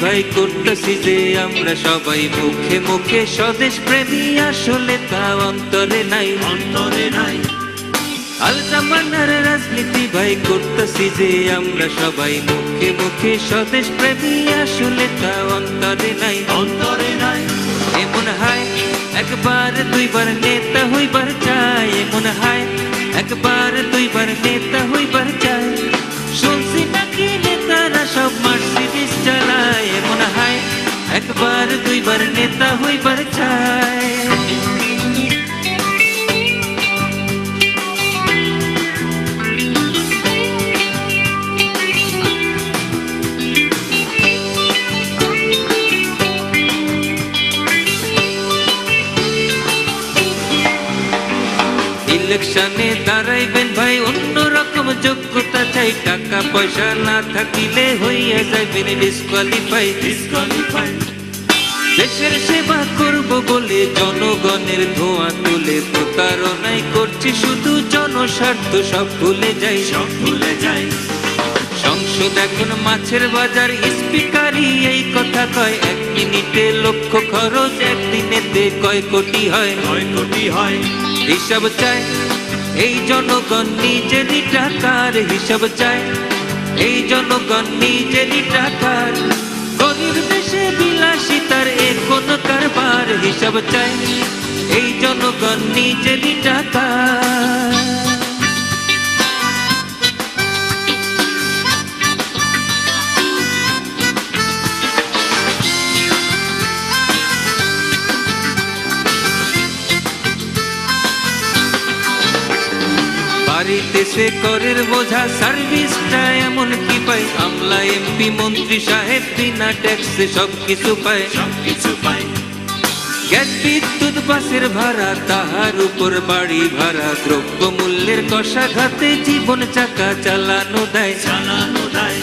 ভাই করতেছি যে আমরা সবাই মুখে মুখে স্বদেশ প্রেমী আসলে তা অন্তরে নাই। অন্তরে নাই। আল জামানার রাজনীতি ভাই করতেছি যে আমরা সবাই মুখে মুখে স্বদেশ প্রেমী আসলে তা অন্তরে নাই। অন্তরে নাই। এমন হয় একবার দুইবার নেতা হইবার ইলেকশনে দাঁড়াইবেন ভাই অন্যরকম যোগ্যতা চাই। টাকা পয়সা না থাকিলে হইয়া যাইবেন ডিসকোয়ালিফাই ডিসকোয়ালিফাই দেশের সেবা করব বলে জনগণের ধোঁয়া তুলে প্রতারণাই করছি শুধু জনস্বার্থ সব ভুলে যাই। সব ভুলে যাই। সংসদ এখন মাছের বাজার স্পিকারই এই কথা কয়। এক মিনিটে লক্ষ খরচ একদিনেতে কয় কোটি হয়। কয় কোটি হয়। হিসাব চায় এই জনগণ নিজেরই টাকার হিসাব চায় এই জনগণ নিজেরই টাকার গরিব দেশে বিলাসিতার তার এখন কারবার হিসাব চায় এই জনগণ নিজেরই টাকার বাড়িতে সে করের বোঝা সার্ভিসটা এমন কি পাই আমলা এমপি মন্ত্রী সাহেব বিনা ট্যাক্সে সব কিছু পায়। সব কিছু পাই গ্যাস বিদ্যুৎ বাসের ভাড়া তাহার উপর বাড়ি ভাড়া দ্রব্য মূল্যের কষাঘাতে জীবন চাকা চালানো দেয়। জানানো দেয়।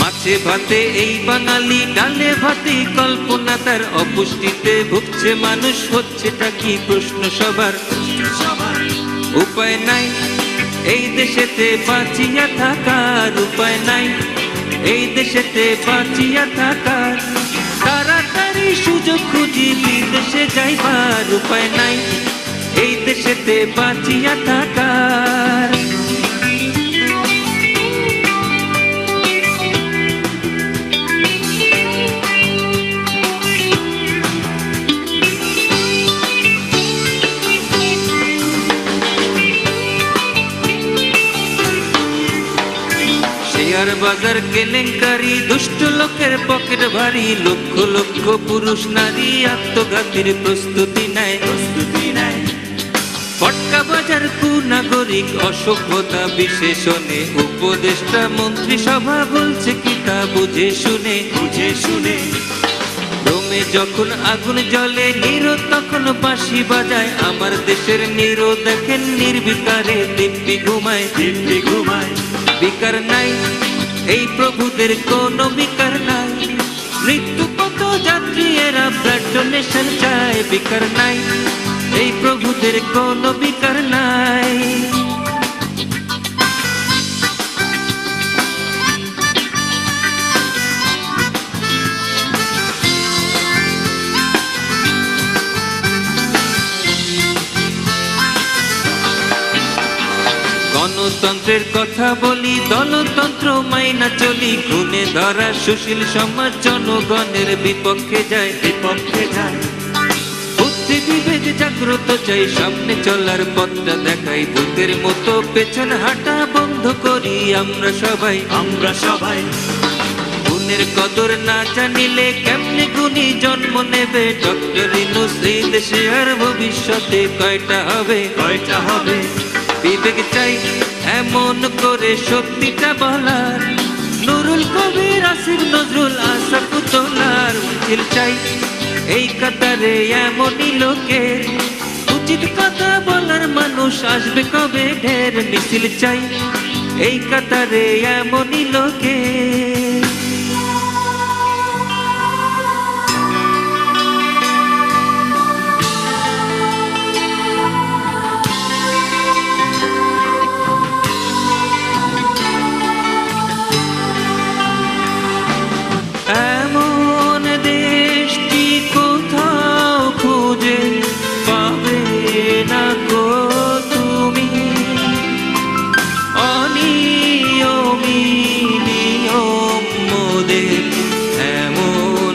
মাছে ভাতে এই বাঙালি ডালে ভাতে কল্পনা তার। অপুষ্টিতে ভুগছে মানুষ হচ্ছেটা কি প্রশ্ন সবার? সবার। উপায় নাই। এই দেশেতে বাঁচিয়া থাকার উপায় নাই। এই দেশেতে বাঁচিয়া থাকার তাড়াতাড়ি সুযোগ খুঁজি বিদেশে যাইবার উপায় নাই। এই দেশেতে বাঁচিয়া থাকার শেয়ার বাজার কেলেঙ্কারি দুষ্ট লোকের পকেট ভারী, লক্ষ লক্ষ পুরুষ, নারী আত্মঘাতীর প্রস্তুতি নেয়। প্রস্তুতি নেয়। ফটকা বাজার কুনাগরিক অসভ্যতা বিশেষণে, উপদেষ্টা মন্ত্রী সভা বলছে কি তা বুঝে শুনে। বুঝে শুনে। রোমে যখন আগুন জ্বলে, নিরো তখন বাঁশি বাজায়। আমার দেশের নিরো দেখেন নির্বিকারে দিব্যি ঘুমায়। দিব্যি ঘুমায়। বিকার নাই। এই প্রভুদের কোনো বিকার নাই। মৃত্যু কত যাত্রী, এরা ব্লাড ডোনেশন চায়, বিকার নাই। এই প্রভুদের কোনো বিকার নাই। গণতন্ত্রের কথা বলি দলতন্ত্র মাইনা চলি খুনে ধরা সুশীল সমাজ জনগণের বিপক্ষে যায় বিপক্ষে যায়। বুদ্ধি বিবেক জাগ্রত চাই সামনে চলার পথটা দেখাই ভূতের মতো পেছন হাঁটা বন্ধ করি আমরা সবাই। আমরা সবাই। গুণের কদর না জানিলে কেমনে গুণী জন্ম নেবে? ডক্টর ইনুস এই দেশে আর ভবিষ্যতে কয়টা হবে? কয়টা হবে? বিবেক চাই, এমন করে সত্যিটা বলার। নুরুল কবির আসিফ, নজরুল আসাকুতলার মিছিল চাই। এই কাতারে এমনই লোকের, উচিত কথা বলার মানুষ আসবে কবে ঢের মিছিল চাই। এই কাতারে এমনই লোকের।